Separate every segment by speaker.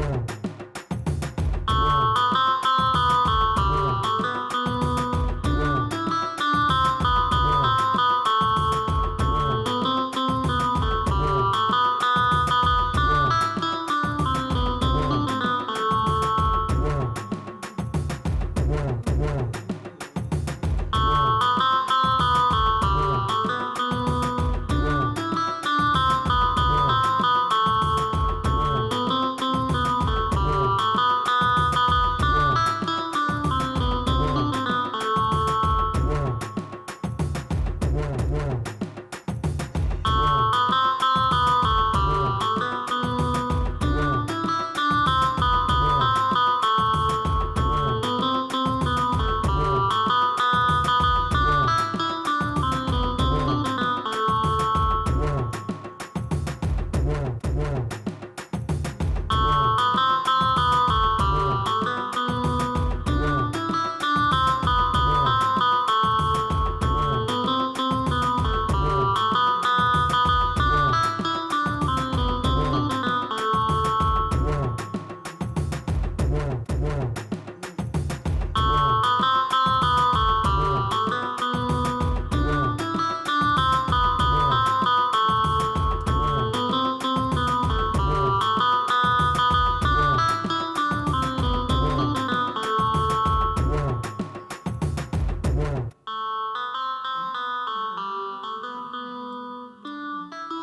Speaker 1: Wow.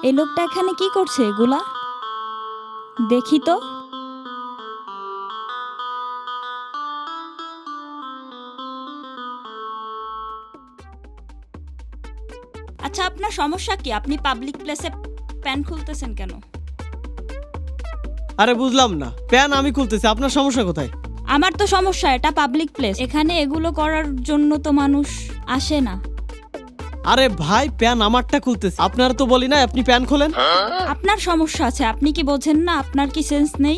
Speaker 1: এই লোকটা এখানে কি করছে এগুলা? দেখি তো। আচ্ছা আপনার সমস্যা কি? আপনি পাবলিক প্লেসে প্যান খুলতেছেন কেন?
Speaker 2: আরে বুঝলাম না। প্যান আমি খুলতেছি আপনার সমস্যা কোথায়?
Speaker 1: আমার তো সমস্যা এটা পাবলিক প্লেস এখানে এগুলো করার জন্য তো মানুষ আসে না।
Speaker 2: আরে ভাই প্যান আমারটা খুলতেছে। আপনার তো বলি না আপনি প্যান খোলেন?
Speaker 1: আপনার সমস্যা আছে আপনি কি বোঝেন না আপনার কি সেন্স নেই?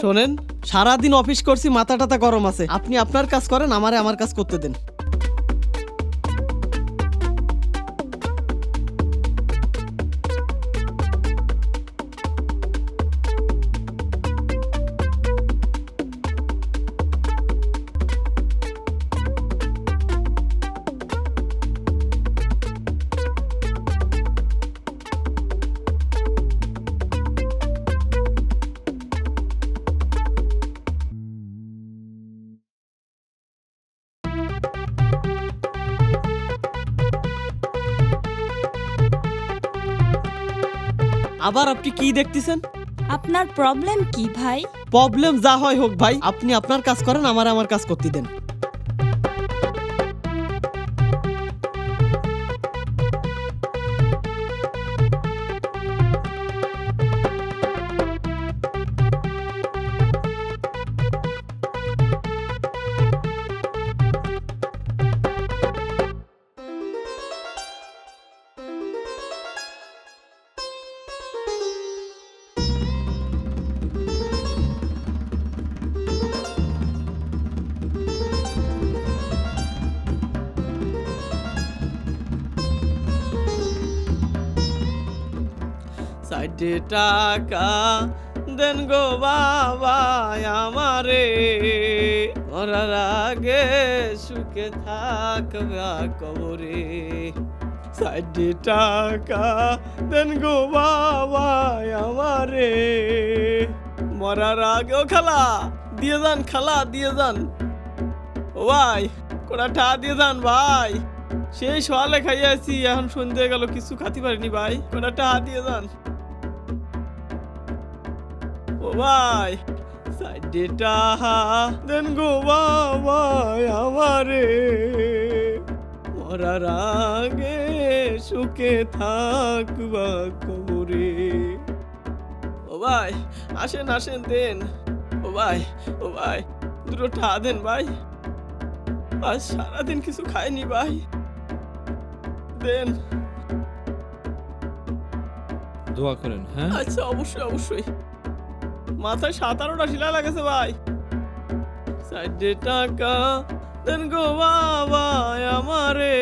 Speaker 2: শোনেন সারাদিন অফিস করছি মাথা টাতা গরম আছে। আপনি আপনার কাজ করেন আমারে আমার কাজ করতে দেন। আবার আপনি কি দেখতেছেন?
Speaker 1: আপনার প্রবলেম কি ভাই?
Speaker 2: প্রবলেম যা হয় হোক ভাই আপনি আপনার কাজ করেন আমার আমার কাজ করতে দেন। সাইডে টাকা দেন গো বাবা আমারে। মরার আগে সুখে থাকবা কবরে। সাইডে টাকা দেন গো বাবা আমারে। মরার আগে ও খালা, দিয়ে যান খালা, দিয়ে যান। ও ভাই কোটা ঠা দিয়ে যান ভাই। সেই সকালে খাইয়াছি এখন সন্ধে গেল, কিছু খাতে পারিনি ভাই। কোটা ঠা দিয়ে যান। ভাই সাইডে টাহা দেন গো বাবা আমারে। মরার আগে সুখে থাকবা কবরে ও ভাই আসেন আসেন দেন। ও ভাই ও ভাই দুটো ঠা দেন ভাই। আজ সারাদিন কিছু খাইনি ভাই। দেন।
Speaker 3: দোয়া করেন হ্যাঁ?
Speaker 2: আচ্ছা অবশ্যই অবশ্যই। মাথায় সাতারোটা শিলা লাগেছে ভাই। সাইডে টাকা, দেন গো বাবা, আমারে।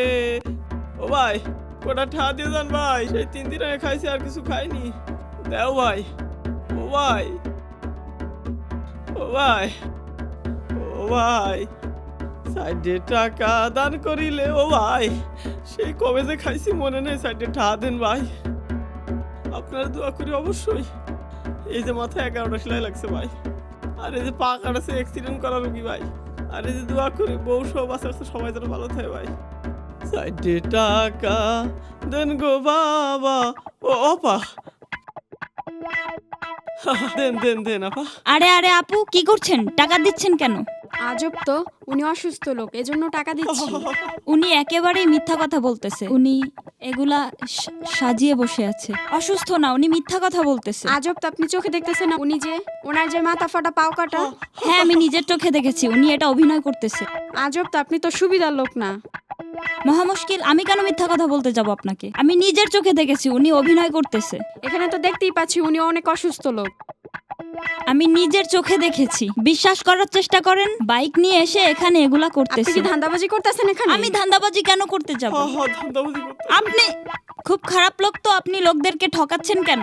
Speaker 2: ও ভাই, কোটা ঠা দিয়ে যান ভাই, সেই তিন দিন আগে খাইছি, আর কিছু খাইনি। দেও ভাই, ও ভাই ও ভাই ও ভাই। সাইডে টাকা দান করিলে, ও ভাই, সেই কবে যে খাইছি, মনে নেই, সাইডে ঠা দেন ভাই। আপনার দোয়া করি অবশ্যই। এই যে মাথায় এগারোটা সেলাই লাগছে ভাই। আর এই যে পা কাটাছে অ্যাক্সিডেন্ট করা রুগী ভাই। আর এই যে দোয়া করি, বউ সব আছে সবাই যেন ভালো থাকে ভাই। সাইডে টাকা দেন গো বাবা। ও, অপা। দেন দেন দেন, আপা।
Speaker 1: আরে আরে, আপু, কি করছেন? টাকা দিচ্ছেন কেন?
Speaker 4: আজব তো উনি অসুস্থ লোক এজন্য টাকা দিচ্ছি।
Speaker 1: উনি একেবারেই মিথ্যা কথা বলতেছে। উনি এগুলা সা- সাজিয়ে বসে আছে। অসুস্থ না উনি মিথ্যা কথা বলতেছে।
Speaker 4: আজব তো আপনি চোখে দেখতেছেন না উনি যে ওনার যে মাথা ফাটা পাও কাটা।
Speaker 1: হ্যাঁ আমি নিজের চোখে দেখেছি উনি এটা অভিনয় করতেছে।
Speaker 4: আজব তো আপনি তো সুবিধার লোক না।
Speaker 1: মহা মুশকিল আমি কেন মিথ্যা কথা বলতে যাব আপনাকে? আমি নিজের চোখে দেখেছি উনি অভিনয় করতেছে।
Speaker 4: এখানে তো দেখতেই পাচ্ছি উনি অনেক অসুস্থ লোক।
Speaker 1: আমি নিজের চোখে দেখেছি। বিশ্বাস করার চেষ্টা করেন বাইক নিয়ে এসে এখানে এগুলা
Speaker 4: আপনি
Speaker 1: করতেছে
Speaker 4: কি ধান্দাবাজি করতেছেন এখানে?
Speaker 1: আমি ধান্দাবাজি কেন করতে যাব?
Speaker 2: হা হা ধান্দাবাজি করতে
Speaker 1: আপনি খুব খারাপ লোক তো আপনি লোকদেরকে ঠকাচ্ছেন কেন?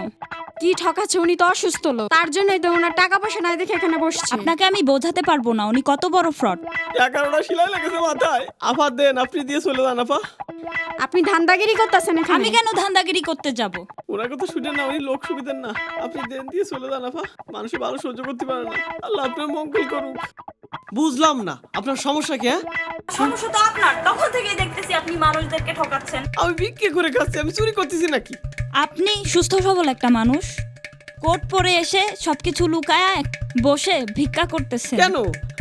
Speaker 4: কি ঠকাচ্ছে? উনি তো অসুস্থ লোক। তার জন্যই তো ওনার টাকা পয়সা নাই দেখে এখানে বসছে।
Speaker 1: আপনাকে আমি বোঝাতে পারব না উনি কত বড় ফ্রড
Speaker 2: এগারোটা সেলাই লেগেছে মাথায়। আপা দেন আপনি দিয়ে চলে যান আপা
Speaker 4: আপনি ধান্দাগিরি করতেছেন এখানে?
Speaker 1: আমি কেন ধান্দাগিরি করতে যাব?
Speaker 2: ওরা কথা শুনেন না উনি লোক সুবিধেন না। আপনি দেন দিয়ে চলে যান আপা মানুষ ভালো সহ্য করতে পারে না। আল্লাহ আপনার মঙ্গল করুক। বুঝলাম না। আপনার সমস্যা কি হ্যাঁ?
Speaker 1: সমস্যা তো আপনার। তখন থেকেই দেখতেছি আপনি মানুষদেরকে ঠকাচ্ছেন।
Speaker 2: আমি বিক্রি করে খাচ্ছি আমি চুরি করতেছি নাকি?
Speaker 1: আপনি সুস্থ সবল একটা মানুষ। কোট পরে এসে সবকিছু লুকায়া বসে ভিক্ষা করতেছেন।
Speaker 2: কেন?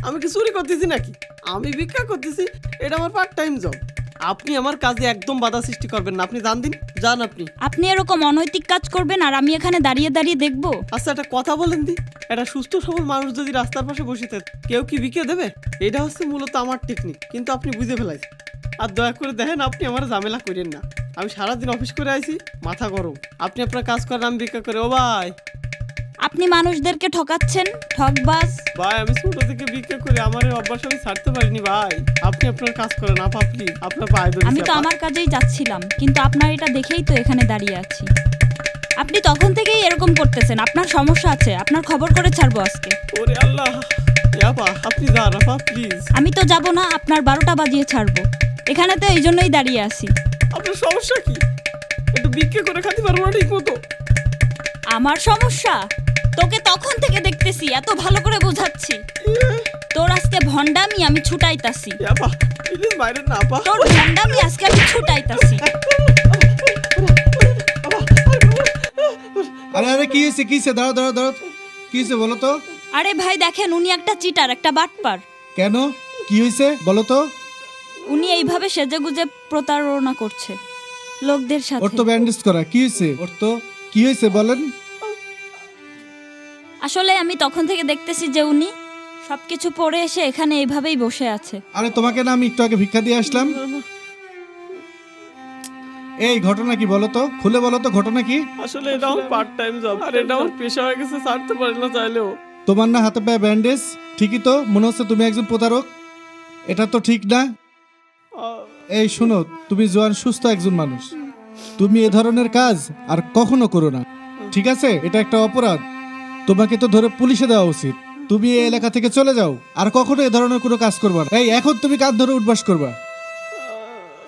Speaker 2: আমি কি চুরি করতেছি নাকি? আমি ভিক্ষা করতেছি এটা আমার পার্ট টাইম জব আপনি আমার কাজে একদম বাধা সৃষ্টি করবেন না। আপনি জান দিন যান আপনি।
Speaker 1: আপনি এরকম অনৈতিক কাজ করবেন আর আমি এখানে দাঁড়িয়ে দাঁড়িয়ে দেখব।
Speaker 2: আচ্ছা একটা কথা বলেন দি। একটা সুস্থ সবল মানুষ যদি রাস্তার পাশে বসে থাকে কেউ কি বিকে দেবে? এটা হচ্ছে মূলত আমার টেকনিক কিন্তু আপনি বুঝে ফেলাইছেন। আর দয়া করে দেখেন আপনি আমার ঝামেলা করেন না। আমি সারাদিন অফিস করে আইছি মাথা গরম। আপনি আপনার কাজ করেন আমি ভিক্ষা করে। ও ভাই!
Speaker 1: আপনি মানুষদেরকে ঠকাচ্ছেন? ঠকবাজ।
Speaker 2: ভাই আমি ছোট থেকে ভিক্ষা করে আমার এই অভ্যাস আমি ছাড়তে পারিনি ভাই। আপনি আপনার কাজ করেন আপা প্লিজ আপনার পায়ে ধরেছি,
Speaker 1: আমি তো আমার কাজেই যাচ্ছিলাম কিন্তু আপনার এটা দেখেই তো এখানে দাঁড়িয়ে আছি। আপনি তখন থেকেই এরকম করতেছেন আপনার সমস্যা আছে আপনার খবর করে ছাড়বো আজকে।
Speaker 2: ওরে আল্লাহ আপা আপনি যান আপা প্লিজ
Speaker 1: আমি তো যাব না আপনার বারোটা বাজিয়ে ছাড়বো। এখানে তো এই জন্যই দাঁড়িয়ে আছি।
Speaker 2: আপনার সমস্যা কি? একটু বিক্রি করে খাতে পারব না ঠিক মতো
Speaker 1: আমার সমস্যা? তোকে তখন থেকে দেখতেছি এত ভালো করে বোঝাচ্ছি। তোর আজকে ভন্ডামি আমি ছুটাইতাছি। তোর ভন্ডামি আজকে আমি ছুটাইতাছি।
Speaker 5: আরে আরে কি হয়েছে কি হয়েছে? দাঁড়াও দাঁড়াও দাঁড়াও। কি হয়েছে বলো তো?
Speaker 1: আরে ভাই দেখেন উনি একটা চিটার একটা বাটপার।
Speaker 5: কেন? কি হয়েছে বলো তো?
Speaker 1: উনি এইভাবে সেজেগুজে প্রতারণা করছে লোকদের সাথে।
Speaker 5: ওর তো ব্যান্ডেজ করা কি হয়েছে? ওর তো কি হয়েছে বলেন?
Speaker 1: আসলে আমি তখন থেকে দেখতেছি যে উনি সবকিছু পরে এসে এখানে এইভাবেই বসে আছে।
Speaker 5: আরে তোমাকে না আমি একটু আগে ভিক্ষা দিয়ে আসলাম। এই ঘটনা কি বলো তো? খুলে বলো তো ঘটনা কি?
Speaker 2: আসলে এটা আমার পার্ট টাইম জব আর এটা আমার পেশা হয়ে গেছে ছাড়তে পারি না চাইলেও।
Speaker 5: তোমার না হাতে পায়ে ব্যান্ডেজ ঠিকই তো? মনে হচ্ছে তুমি একজন প্রতারক। এটা তো ঠিক না? এই শোনো তুমি জোয়ান সুস্থ একজন মানুষ। তুমি এ ধরনের কাজ আর কখনো করো না। ঠিক আছে? এটা একটা অপরাধ। তোমাকে তো ধরে পুলিশে দেওয়া উচিত। তুমি এই এলাকা থেকে চলে যাও, আর কখনো এ ধরনের কোনো কাজ করবা না। এই, এখন তুমি কাজ ধরে উঠবাস করবা।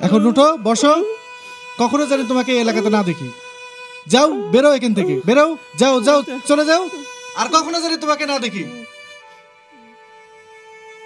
Speaker 5: এখন উঠো, বসো। কখনো জানি তোমাকে এই এলাকাতে না দেখি। যাও, বেরো এখান থেকে। বেরো, যাও যাও, চলে যাও। আর কখনো জানি তোমাকে না দেখি।